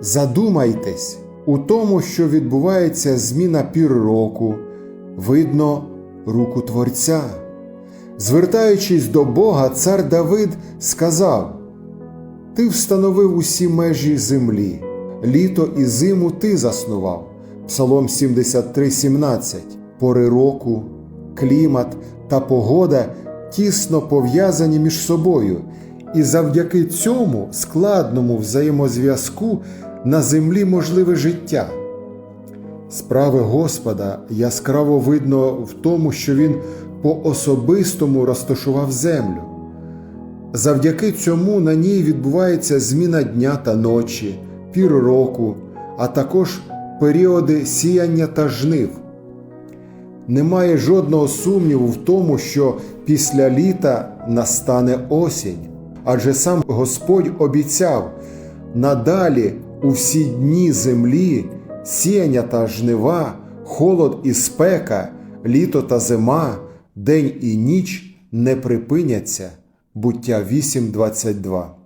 Задумайтесь, у тому, що відбувається зміна пір року, видно руку Творця. Звертаючись до Бога, цар Давид сказав: Ти встановив усі межі землі, літо і зиму ти заснував. Псалом 73, 17. Пори року, клімат та погода тісно пов'язані між собою, і завдяки цьому складному взаємозв'язку на землі можливе життя. Справи Господа яскраво видно в тому, що Він по-особистому розташував землю. Завдяки цьому на ній відбувається зміна дня та ночі, пір року, а також періоди сіяння та жнив. Немає жодного сумніву в тому, що після літа настане осінь, адже сам Господь обіцяв надалі у всі дні землі сіяння та жнива, холод і спека, літо та зима, день і ніч не припиняться. Буття 8.22